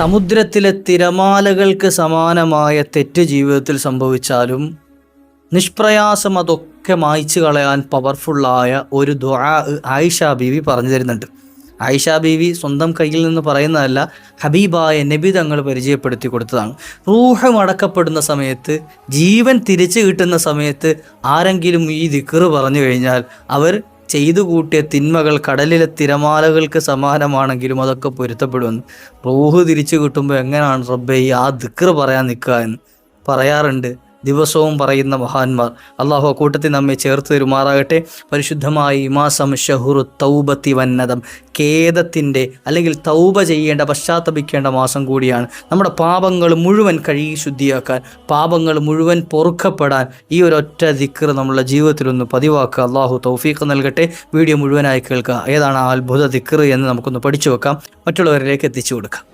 സമുദ്രത്തിലെ തിരമാലകൾക്ക് സമാനമായ തെറ്റ് ജീവിതത്തിൽ സംഭവിച്ചാലും നിഷ്പ്രയാസം അതൊക്കെ മായ്ച്ചു കളയാൻ പവർഫുള്ളായ ഒരു ദുആ ആയിഷ ബീവി പറഞ്ഞു തരുന്നുണ്ട്. ആയിഷ ബീവി സ്വന്തം കയ്യിൽ നിന്ന് പറയുന്നതല്ല ഹബീബായ നബി തങ്ങൾ പരിചയപ്പെടുത്തി കൊടുത്തതാണ്. റൂഹം അടക്കപ്പെടുന്ന സമയത്ത് ജീവൻ തിരിച്ചു കിട്ടുന്ന സമയത്ത് ആരെങ്കിലും ഈ ദിക്കറ് പറഞ്ഞു കഴിഞ്ഞാൽ അവർ ചെയ്തു കൂട്ടിയ തിന്മകൾ കടലിലെ തിരമാലകൾക്ക് സമാനമാണെങ്കിലും അതൊക്കെ പൊരുത്തപ്പെടുമെന്ന്. റൂഹ് തിരിച്ചു കിട്ടുമ്പോൾ എങ്ങനെയാണ് റബ്ബെ ആ ദിക്ർ പറയാൻ നിൽക്കുക എന്ന് പറയാറുണ്ട്. ദിവസവും പറയുന്ന മഹാന്മാർ. അള്ളാഹു കൂട്ടത്തിൽ നമ്മെ ചേർത്ത് തരുമാറാകട്ടെ. പരിശുദ്ധമായി മാസം ഷഹുറു തൗബത്തി വന്നതം. ഖേദത്തിന്റെ അല്ലെങ്കിൽ തൗബ ചെയ്യേണ്ട പശ്ചാത്തപിക്കേണ്ട മാസം കൂടിയാണ്. നമ്മുടെ പാപങ്ങൾ മുഴുവൻ കഴുകി ശുദ്ധിയാക്കാൻ പാപങ്ങൾ മുഴുവൻ പൊറുക്കപ്പെടാൻ ഈ ഒരൊറ്റ ദിക്കർ നമ്മളുടെ ജീവിതത്തിലൊന്ന് പതിവാക്കുക. അള്ളാഹു തൗഫീഖ് നൽകട്ടെ. വീഡിയോ മുഴുവനായി കേൾക്കുക. ഏതാണ് ആ അത്ഭുത ദിക്കർ എന്ന് നമുക്കൊന്ന് പഠിച്ചു വെക്കാം. മറ്റുള്ളവരിലേക്ക് എത്തിച്ചു കൊടുക്കാം.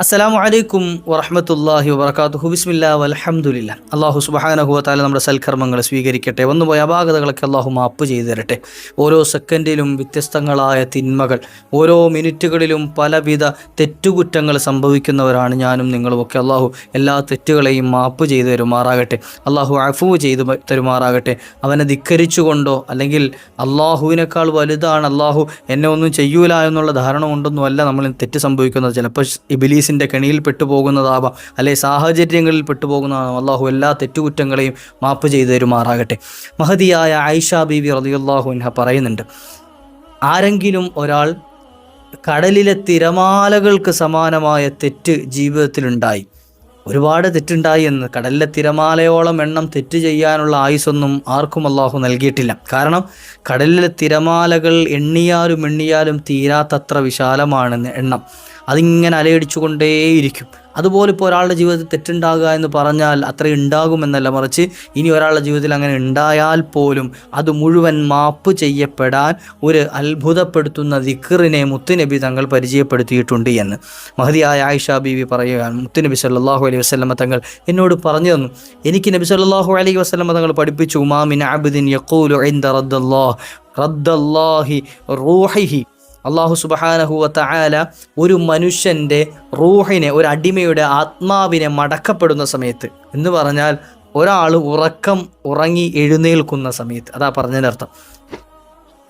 അസ്സലാമു അലൈക്കും വറഹമത്തല്ലാഹി വാത്തു ഹുബിസ്മില്ല വലഹമുല്ല അള്ളാഹു സുബഹാനഹു താല നമ്മുടെ സൽക്കർമ്മങ്ങൾ സ്വീകരിക്കട്ടെ. വന്നുപോയ അപാകതകളൊക്കെ അള്ളാഹു മാപ്പ് ചെയ്തു തരട്ടെ ഓരോ സെക്കൻഡിലും വ്യത്യസ്തങ്ങളായ തിന്മകൾ ഓരോ മിനിറ്റുകളിലും പലവിധ തെറ്റുകുറ്റങ്ങൾ സംഭവിക്കുന്നവരാണ് ഞാനും നിങ്ങളുമൊക്കെ അള്ളാഹു എല്ലാ തെറ്റുകളെയും മാപ്പ് ചെയ്തു തരുമാറാകട്ടെ. അള്ളാഹു അഫു ചെയ്തു തരുമാറാകട്ടെ. അവനെ ധിക്കരിച്ചുകൊണ്ടോ അല്ലെങ്കിൽ അള്ളാഹുവിനേക്കാൾ വലുതാണ് അള്ളാഹു എന്നെ ഒന്നും ചെയ്യൂല എന്നുള്ള ധാരണ കൊണ്ടൊന്നുമല്ല നമ്മൾ തെറ്റ് സംഭവിക്കുന്നത്. ചിലപ്പോൾ ഇബിലീസിന്റെ കെണിയിൽ പെട്ടുപോകുന്നതാവാം അല്ലെ സാഹചര്യങ്ങളിൽ പെട്ടുപോകുന്നതാവാം. അള്ളാഹു എല്ലാ തെറ്റുകുറ്റങ്ങളെയും മാപ്പ് ചെയ്തു തരുമാറാകട്ടെ. മഹതിയായ ആയിഷ ബീവി റളിയല്ലാഹു അൻഹ പറയുന്നുണ്ട് ആരെങ്കിലും ഒരാൾ കടലിലെ തിരമാലകൾക്ക് സമാനമായ തെറ്റ് ജീവിതത്തിലുണ്ടായി ഒരുപാട് തെറ്റുണ്ടായി എന്ന് കടലിലെ തിരമാലയോളം എണ്ണം തെറ്റ് ചെയ്യാനുള്ള ആയുസൊന്നും ആർക്കും അള്ളാഹു നൽകിയിട്ടില്ല. കാരണം കടലിലെ തിരമാലകൾ എണ്ണിയാലും എണ്ണിയാലും തീരാത്തത്ര വിശാലമാണ് എണ്ണം. അതിങ്ങനെ അലയടിച്ചുകൊണ്ടേയിരിക്കും. അതുപോലെ ഇപ്പോൾ ഒരാളുടെ ജീവിതത്തിൽ തെറ്റുണ്ടാകുക എന്ന് പറഞ്ഞാൽ അത്ര ഉണ്ടാകുമെന്നല്ല മറിച്ച് ഇനി ഒരാളുടെ ജീവിതത്തിൽ അങ്ങനെ ഉണ്ടായാൽ പോലും അത് മുഴുവൻ മാപ്പ് ചെയ്യപ്പെടാൻ ഒരു അത്ഭുതപ്പെടുത്തുന്ന ദിക്കറിനെ മുത്തുനബി തങ്ങൾ പരിചയപ്പെടുത്തിയിട്ടുണ്ട് എന്ന്. മഹതിയായ ആയിഷ ബീവി പറയുകയാണ് മുത്തുനബി സല്ലാഹു അലൈഹി വസ്ലമ തങ്ങൾ എന്നോട് പറഞ്ഞു തന്നു എനിക്ക് നബി സല്ലാഹു അലൈഹി വസ്ലമ തങ്ങൾ പഠിപ്പിച്ചു ഉമാമിൻ അബുദിൻ യക്കൂലു റദ്ദല്ലാഹി റൂഹിഹി. അള്ളാഹു സുബഹാനഹുവത്ത ഒരു മനുഷ്യന്റെ റൂഹിനെ ഒരു അടിമയുടെ ആത്മാവിനെ മടക്കപ്പെടുന്ന സമയത്ത് എന്ന് പറഞ്ഞാൽ ഒരാൾ ഉറക്കം ഉറങ്ങി എഴുന്നേൽക്കുന്ന സമയത്ത്. അതാ പറഞ്ഞതിനർത്ഥം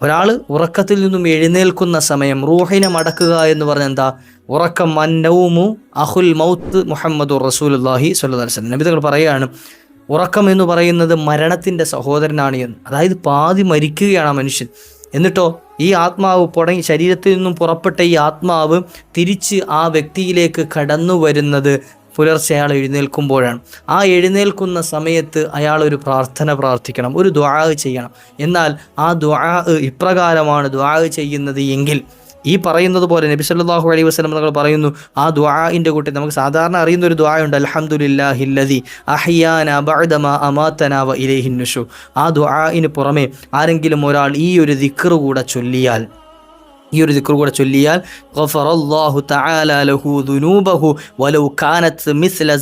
ഒരാൾ ഉറക്കത്തിൽ നിന്നും എഴുന്നേൽക്കുന്ന സമയം റൂഹിനെ മടക്കുക എന്ന് പറഞ്ഞാൽ എന്താ? ഉറക്കം. അന്നവുമു അഹുൽ മൗത്ത് മുഹമ്മദ് റസൂലുല്ലാഹി സ്വല്ലു വസ്ലം നബിതകൾ പറയുകയാണ് ഉറക്കം എന്ന് പറയുന്നത് മരണത്തിന്റെ സഹോദരനാണ് എന്ന്. അതായത് പാതി മരിക്കുകയാണ് ആ മനുഷ്യൻ. എന്നിട്ടോ ഈ ആത്മാവ് പുടങ്ങി ശരീരത്തിൽ നിന്നും പുറപ്പെട്ട ഈ ആത്മാവ് തിരിച്ച് ആ വ്യക്തിയിലേക്ക് കടന്നു വരുന്നത് പുലർച്ചെ അയാൾ എഴുന്നേൽക്കുമ്പോഴാണ്. ആ എഴുന്നേൽക്കുന്ന സമയത്ത് അയാൾ ഒരു പ്രാർത്ഥന പ്രാർത്ഥിക്കണം ഒരു ദ്വാ ചെയ്യണം. എന്നാൽ ആ ദ്വാ ഇപ്രകാരമാണ് ദ്വാ ചെയ്യുന്നത് എങ്കിൽ ഈ പറയുന്നത് പോലെ നബി സല്ലാഹു അലൈഹി വസ്ലം തങ്ങൾ പറയുന്നു ആ ദ്വാഇന്റെ കൂട്ടി നമുക്ക് സാധാരണ അറിയുന്ന ഒരു ദുആയുണ്ട് അൽഹംദുലില്ലാഹില്ലദി അഹ്യാന ബഅദമാ ഇലൈഹിൻ ആ ദ്വാഇന് പുറമെ ആരെങ്കിലും ഒരാൾ ഈ ഒരു ദിക്ർ കൂടെ ചൊല്ലിയാൽ ഈ ഒരു ദിക്ർ കൂടെ ചൊല്ലിയാൽ തആല ലഹു വലൗ കാനത് മിസ്ല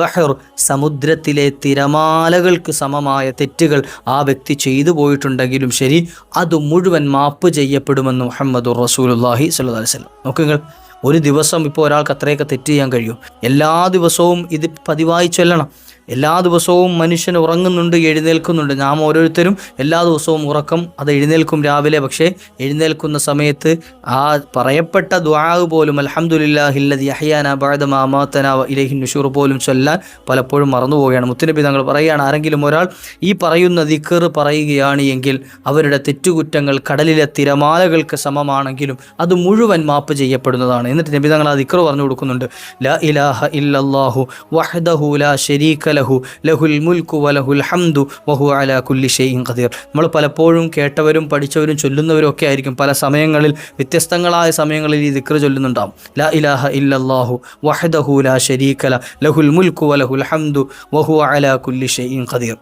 ബഹർ. സമുദ്രത്തിലെ തിരമാലകൾക്ക് സമമായ തെറ്റുകൾ ആ വ്യക്തി ചെയ്തു പോയിട്ടുണ്ടെങ്കിലും ശരി അത് മുഴുവൻ മാപ്പ് ചെയ്യപ്പെടുമെന്ന് മുഹമ്മദ് റസൂലുല്ലാഹി സ്വല്ലല്ലാഹി അലൈഹി വസല്ലം. നോക്കുക ഒരു ദിവസം ഇപ്പോൾ ഒരാൾക്ക് അത്രയൊക്കെ തെറ്റ് ചെയ്യാൻ കഴിയും. എല്ലാ ദിവസവും ഇത് പതിവായി ചൊല്ലണം. എല്ലാ ദിവസവും മനുഷ്യൻ ഉറങ്ങുന്നുണ്ട് എഴുന്നേൽക്കുന്നുണ്ട്. നാം ഓരോരുത്തരും എല്ലാ ദിവസവും ഉറക്കം അത് എഴുന്നേൽക്കും രാവിലെ. പക്ഷേ എഴുന്നേൽക്കുന്ന സമയത്ത് ആ പറയപ്പെട്ട ദ്വാവ് പോലും അലഹമുല്ലാഹില്ലതി അഹ്യാന ബാദമാമാത്തന ഇലഹി നുഷൂർ പോലും ചൊല്ലാൻ പലപ്പോഴും മറന്നുപോവുകയാണ്. മുത്തുനബി തങ്ങൾ പറയുകയാണ് ആരെങ്കിലും ഒരാൾ ഈ പറയുന്ന ദിക്കർ പറയുകയാണ് എങ്കിൽ അവരുടെ തെറ്റുകുറ്റങ്ങൾ കടലിലെ തിരമാലകൾക്ക് സമമാണെങ്കിലും അത് മുഴുവൻ മാപ്പ് ചെയ്യപ്പെടുന്നതാണ്. എന്നിട്ട് നബി തങ്ങൾ ആ ദിക്കർ പറഞ്ഞു കൊടുക്കുന്നുണ്ട് ലാ ഇലാഹ ഇല്ലാഹു വഹ്ദഹു ലാ ശരീക ലഹു ലഹുൽ മുൽക്കു വലഹുൽ ഹംദു വഹു അല കുല്ലി ഷെയ്ൻ ഖദീർ നമ്മൾ പലപ്പോഴും കേട്ടവരും പഠിച്ചവരും ചൊല്ലുന്നവരും ഒക്കെ ആയിരിക്കും. പല സമയങ്ങളിൽ വ്യത്യസ്തങ്ങളായ സമയങ്ങളിൽ ഈ ദിക്ർ ചൊല്ലുന്നുണ്ടാവും. ലാ ഇലാഹ ഇല്ലല്ലാഹു വഹദഹു ലാ ശരീക ലഹുൽ മുൽക്കു വലഹുൽ ഹംദു വഹു അല കുല്ലി ഷെയ്ൻ ഖദീർ.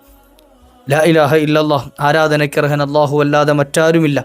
ലാ ഇലാഹ ഇല്ലല്ലാഹ് ആരാധനയ്ക്കർഹൻ അള്ളാഹു അല്ലാതെ മറ്റാരുമില്ല.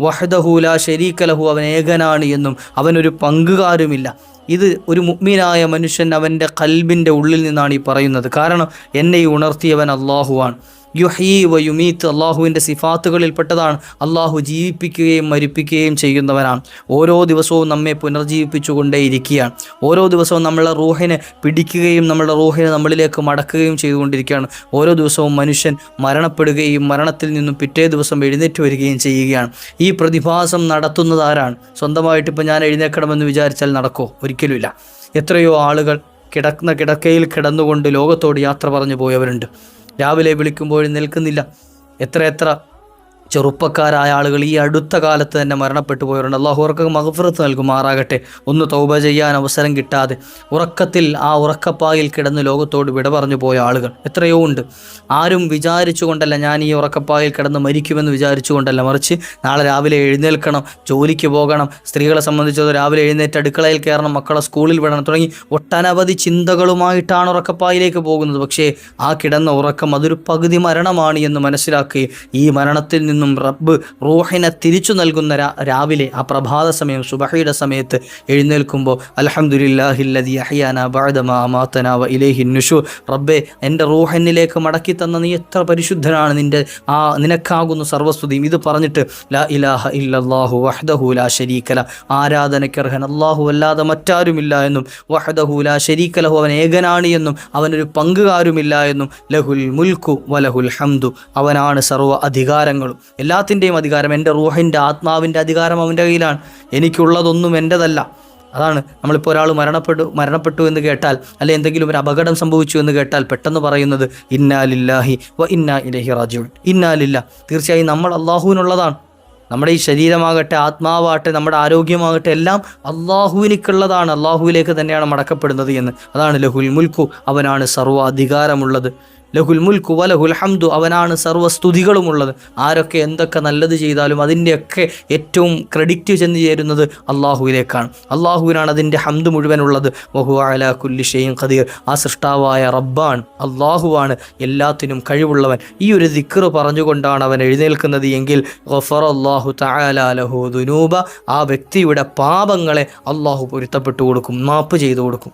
വഹദഹു ലാ ശരീക ലഹു അവൻ ഏകനാണ് എന്നും അവനൊരു പങ്കുകാരുമില്ല. ഇത് ഒരു മുഗ്മീനായ മനുഷ്യൻ അവന്റെ കൽബിന്റെ ഉള്ളിൽ നിന്നാണ് ഈ പറയുന്നത്. കാരണം എന്നെ ഉണർത്തിയവൻ അള്ളാഹുവാണ് യുഹീ വ യുമീത്ത് അള്ളാഹുവിന്റെ സിഫാത്തുകളിൽപ്പെട്ടതാണ്. അള്ളാഹു ജീവിപ്പിക്കുകയും മരിപ്പിക്കുകയും ചെയ്യുന്നവനാണ്. ഓരോ ദിവസവും നമ്മെ പുനർജീവിപ്പിച്ചുകൊണ്ടേയിരിക്കുകയാണ്. ഓരോ ദിവസവും നമ്മളെ റൂഹിനെ പിടിക്കുകയും നമ്മളുടെ റൂഹിനെ നമ്മളിലേക്ക് മടക്കുകയും ചെയ്തുകൊണ്ടിരിക്കുകയാണ്. ഓരോ ദിവസവും മനുഷ്യൻ മരണപ്പെടുകയും മരണത്തിൽ നിന്നും പിറ്റേ ദിവസം എഴുന്നേറ്റ് വരികയും ചെയ്യുകയാണ്. ഈ പ്രതിഭാസം നടത്തുന്നത് ആരാണ്? സ്വന്തമായിട്ട് ഇപ്പോൾ ഞാൻ എഴുന്നേക്കണമെന്ന് വിചാരിച്ചാൽ നടക്കോ ഒരിക്കലുമില്ല. എത്രയോ ആളുകൾ കിടക്കുന്ന കിടക്കയിൽ കിടന്നുകൊണ്ട് ലോകത്തോട് യാത്ര പറഞ്ഞു പോയവരുണ്ട്. രാവിലെ വിളിക്കുമ്പോൾ നിൽക്കുന്നില്ല. എത്ര എത്ര ചെറുപ്പക്കാരായ ആളുകൾ ഈ അടുത്ത കാലത്ത് തന്നെ മരണപ്പെട്ടു പോയവരുണ്ട്. അള്ളാഹു അവർക്ക് നൽകും. നൽകുമാറാകട്ടെ ഒന്ന് തൗബ ചെയ്യാൻ അവസരം കിട്ടാതെ ഉറക്കത്തിൽ ആ ഉറക്കപ്പായിൽ കിടന്ന് ലോകത്തോട് വിട പറഞ്ഞു പോയ ആളുകൾ എത്രയോ ഉണ്ട്. ആരും വിചാരിച്ചുകൊണ്ടല്ല ഞാൻ ഈ ഉറക്കപ്പായിൽ കിടന്ന് മരിക്കുമെന്ന് വിചാരിച്ചുകൊണ്ടല്ല. മറിച്ച് നാളെ രാവിലെ എഴുന്നേൽക്കണം ജോലിക്ക് പോകണം സ്ത്രീകളെ സംബന്ധിച്ചത് രാവിലെ എഴുന്നേറ്റ് അടുക്കളയിൽ കയറണം മക്കളെ സ്കൂളിൽ വിടണം തുടങ്ങി ഒട്ടനവധി ചിന്തകളുമായിട്ടാണ് ഉറക്കപ്പായിലേക്ക് പോകുന്നത്. പക്ഷേ ആ കിടന്ന ഉറക്കം അതൊരു പകുതി മരണമാണ് എന്ന് മനസ്സിലാക്കുകയും ഈ മരണത്തിൽ നിന്നും റബ്ബ് റൂഹിനെ തിരിച്ചു നൽകുന്ന രാവിലെ ആ പ്രഭാത സമയം സുബഹയുടെ സമയത്ത് എഴുന്നേൽക്കുമ്പോൾ അമാതന വ റബ്ബേ എന്റെ റൂഹന്നിലേക്ക് മടക്കി തന്ന നീ എത്ര പരിശുദ്ധനാണ് നിന്റെ ആ നിനക്കാകുന്നു സർവസ്തുതിയും. ഇത് പറഞ്ഞിട്ട് ലാ ഇലാഹ ഇല്ലല്ലാഹു വഹ്ദഹു ലാ ആരാധനയ്ക്കർഹൻ അല്ലാഹു അല്ലാതെ മറ്റാരുമില്ല എന്നും വഹദഹു ലാ അവൻ ഏകനാണ് എന്നും അവനൊരു പങ്കുകാരുമില്ല എന്നും ലഹുൽ മുൽക്കു വലഹുൽ ഹംദു. അവനാണ് സർവ അധികാരങ്ങളും. എല്ലാത്തിന്റെയും അധികാരം എന്റെ റൂഹിന്റെ ആത്മാവിന്റെ അധികാരം അവന്റെ കയ്യിലാണ്. എനിക്കുള്ളതൊന്നും എന്റെതല്ല. അതാണ് നമ്മളിപ്പോൾ ഒരാൾ മരണപ്പെട്ടു മരണപ്പെട്ടു എന്ന് കേട്ടാൽ അല്ലെ എന്തെങ്കിലും ഒരു അപകടം സംഭവിച്ചു എന്ന് കേട്ടാൽ പെട്ടെന്ന് പറയുന്നത് ഇന്നാലില്ലാഹി വ ഇന്നാ ഇലഹി റാജിഉൻ ഇന്നാലില്ല തീർച്ചയായും നമ്മൾ അള്ളാഹുവിനുള്ളതാണ് നമ്മുടെ ഈ ശരീരമാകട്ടെ ആത്മാവാകട്ടെ നമ്മുടെ ആരോഗ്യമാകട്ടെ എല്ലാം അള്ളാഹുവിനിക്കുള്ളതാണ് അള്ളാഹുവിലേക്ക് തന്നെയാണ് മടക്കപ്പെടുന്നത് എന്ന്. അതാണ് ലഹുൽ മുൽക്കു. അവനാണ് സർവ അധികാരമുള്ളത് ലഹുൽ മുൽക്കു വലഹുൽ ഹംദു അവനാണ് സർവസ്തുതികളുമുള്ളത് ആരൊക്കെ എന്തൊക്കെ നല്ലത് ചെയ്താലും അതിന്റെയൊക്കെ ഏറ്റവും ക്രെഡിറ്റ് ചെന്ന് ചേരുന്നത് അള്ളാഹുവിലേക്കാണ്. അള്ളാഹുവിനാണ് അതിന്റെ ഹംദ് മുഴുവനുള്ളത്. വഹു അല കുല്ലി ഷെയ്യും ഖദീർ. ആ സൃഷ്ടാവായ റബ്ബാണ് അള്ളാഹുവാണ് എല്ലാത്തിനും കഴിവുള്ളവൻ. ഈ ഒരു ദിക്കർ പറഞ്ഞുകൊണ്ടാണ് അവൻ എഴുന്നേൽക്കുന്നത് എങ്കിൽ ഗഫർ അള്ളാഹു തആലാലഹു ദുനൂബ ആ വ്യക്തിയുടെ പാപങ്ങളെ അള്ളാഹു പൊരുത്തപ്പെട്ടു കൊടുക്കും മാപ്പ് ചെയ്തു കൊടുക്കും.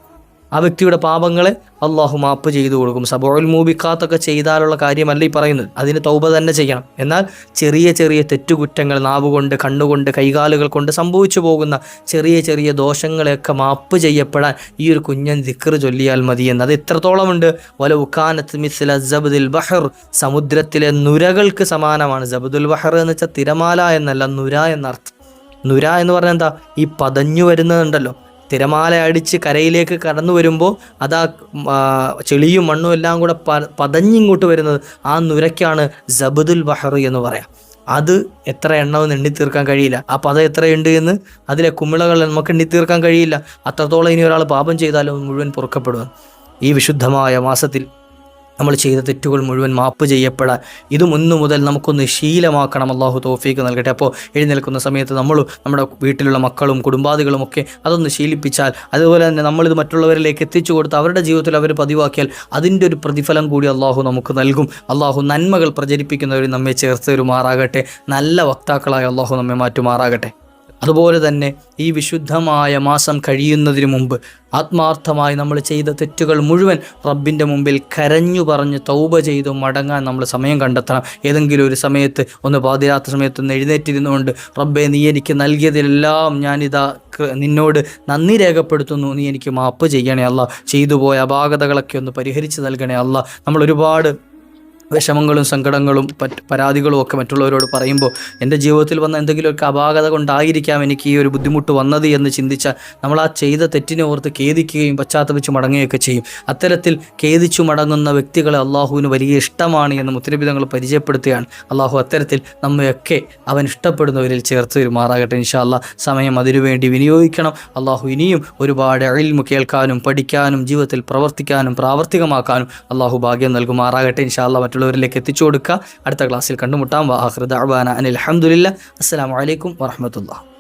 ആ വ്യക്തിയുടെ പാപങ്ങളെ അള്ളാഹു മാപ്പ് ചെയ്തു കൊടുക്കും. സബോയിൽ മൂബിക്കാത്തൊക്കെ ചെയ്താലുള്ള കാര്യമല്ല ഈ പറയുന്നത്. അതിന് തൗബ തന്നെ ചെയ്യണം. എന്നാൽ ചെറിയ ചെറിയ തെറ്റുകുറ്റങ്ങൾ നാവുകൊണ്ട് കണ്ണുകൊണ്ട് കൈകാലുകൾ കൊണ്ട് സംഭവിച്ചു പോകുന്ന ചെറിയ ചെറിയ ദോഷങ്ങളെയൊക്കെ മാപ്പ് ചെയ്യപ്പെടാൻ ഈ ഒരു കുഞ്ഞൻ ദിക്കർ ചൊല്ലിയാൽ മതി എന്ന്. അത് എത്രത്തോളമുണ്ട്? വല ഉക്കാനത്ത് മിസ്ല ജബദുൽ ബഹർ. സമുദ്രത്തിലെ നുരകൾക്ക് സമാനമാണ്. ജബദുൽ ബഹർ എന്ന് വെച്ചാൽ തിരമാല എന്നല്ല നുര എന്നർത്ഥം. നുര എന്ന് പറഞ്ഞാൽ എന്താ? ഈ പതഞ്ഞു വരുന്നതുണ്ടല്ലോ. തിരമാല അടിച്ച് കരയിലേക്ക് കടന്നു വരുമ്പോൾ അതാ ചെളിയും മണ്ണും എല്ലാം കൂടെ പ പതഞ്ഞിങ്ങോട്ട് വരുന്നത് ആ നുരയ്ക്കാണ് ജബദുൽ ബഹർ എന്ന് പറയാം. അത് എത്ര എണ്ണമെന്ന് എണ്ണി തീർക്കാൻ കഴിയില്ല. ആ പദം എത്രയുണ്ട് എന്ന് അതിലെ കുമിളകൾ നമുക്ക് എണ്ണി തീർക്കാൻ കഴിയില്ല. അത്രത്തോളം ഇനി ഒരാൾ പാപം ചെയ്താലും മുഴുവൻ പൊറുക്കപ്പെടുവാൻ ഈ വിശുദ്ധമായ മാസത്തിൽ നമ്മൾ ചെയ്ത തെറ്റുകൾ മുഴുവൻ മാപ്പ് ചെയ്യപ്പെടാൻ. ഇത് മുന്നു മുതൽ നമുക്കൊന്ന് ശീലമാക്കണം. അള്ളാഹു തോഫീക്ക് നൽകട്ടെ. അപ്പോൾ എഴുന്നേൽക്കുന്ന സമയത്ത് നമ്മളും നമ്മുടെ വീട്ടിലുള്ള മക്കളും കുടുംബാദികളും ഒക്കെ അതൊന്ന് ശീലിപ്പിച്ചാൽ അതുപോലെ തന്നെ നമ്മളിത് മറ്റുള്ളവരിലേക്ക് എത്തിച്ചു കൊടുത്ത് അവരുടെ ജീവിതത്തിൽ അവർ പതിവാക്കിയാൽ അതിന്റെ ഒരു പ്രതിഫലം കൂടി അള്ളാഹു നമുക്ക് നൽകും. അള്ളാഹു നന്മകൾ പ്രചരിപ്പിക്കുന്നവർ നമ്മെ ചേർത്ത് തരുമാറാകട്ടെ നല്ല വക്താക്കളായി അള്ളാഹു നമ്മെ മാറ്റുമാറാകട്ടെ. അതുപോലെ തന്നെ ഈ വിശുദ്ധമായ മാസം കഴിയുന്നതിന് മുമ്പ് ആത്മാർത്ഥമായി നമ്മൾ ചെയ്ത തെറ്റുകൾ മുഴുവൻ റബ്ബിന്റെ മുമ്പിൽ കരഞ്ഞു പറഞ്ഞ് തൗബ ചെയ്തു മടങ്ങാൻ നമ്മൾ സമയം കണ്ടെത്തണം. ഏതെങ്കിലും ഒരു സമയത്ത് ഒന്ന് പാതിരാത്ത സമയത്ത് ഒന്ന് എഴുന്നേറ്റിരുന്നുകൊണ്ട് റബ്ബെ നീ എനിക്ക് നൽകിയതിലെല്ലാം ഞാനിതാ നിന്നോട് നന്ദി രേഖപ്പെടുത്തുന്നു. നീ എനിക്ക് മാപ്പ് ചെയ്യണേ അല്ല ചെയ്തു പോയ അപാകതകളൊക്കെ ഒന്ന് പരിഹരിച്ച് നൽകണേ അല്ല നമ്മൾ ഒരുപാട് വിഷമങ്ങളും സങ്കടങ്ങളും പരാതികളും ഒക്കെ മറ്റുള്ളവരോട് പറയുമ്പോൾ എന്റെ ജീവിതത്തിൽ വന്ന എന്തെങ്കിലുമൊക്കെ അപാകത കൊണ്ടായിരിക്കാം എനിക്ക് ഈ ഒരു ബുദ്ധിമുട്ട് വന്നത് എന്ന് ചിന്തിച്ചാൽ നമ്മൾ ആ ചെയ്ത തെറ്റിനെ ഓർത്ത് ഖേദിക്കുകയും പശ്ചാത്തപിച്ച് മടങ്ങുകയൊക്കെ ചെയ്യും. അത്തരത്തിൽ ഖേദിച്ചു മടങ്ങുന്ന വ്യക്തികളെ അള്ളാഹുവിന് വലിയ ഇഷ്ടമാണ് എന്ന് മുത്തരബിതങ്ങൾ പരിചയപ്പെടുത്തുകയാണ്. അള്ളാഹു അത്തരത്തിൽ നമ്മയൊക്കെ അവൻ ഇഷ്ടപ്പെടുന്നവരിൽ ചേർത്ത് വരുമാറാകട്ടെ ഇൻഷാ അല്ലാ സമയം അതിനുവേണ്ടി വിനിയോഗിക്കണം. അള്ളാഹു ഇനിയും ഒരുപാട് അഴിൽമു കേൾക്കാനും പഠിക്കാനും ജീവിതത്തിൽ പ്രവർത്തിക്കാനും പ്രാവർത്തികമാക്കാനും അള്ളാഹു ഭാഗ്യം നൽകുമാറാകട്ടെ. ഇൻഷാല്ല അല്ലാ മറ്റുള്ളവരിലേക്ക് എത്തിച്ചു കൊടുക്കുക. അടുത്ത ക്ലാസ്സിൽ കണ്ടുമുട്ടാം. വാഹൃദ അനിൽ അഹമ്മദില്ല അസ്സാം വലൈക്കും വാഹമത്തുള്ള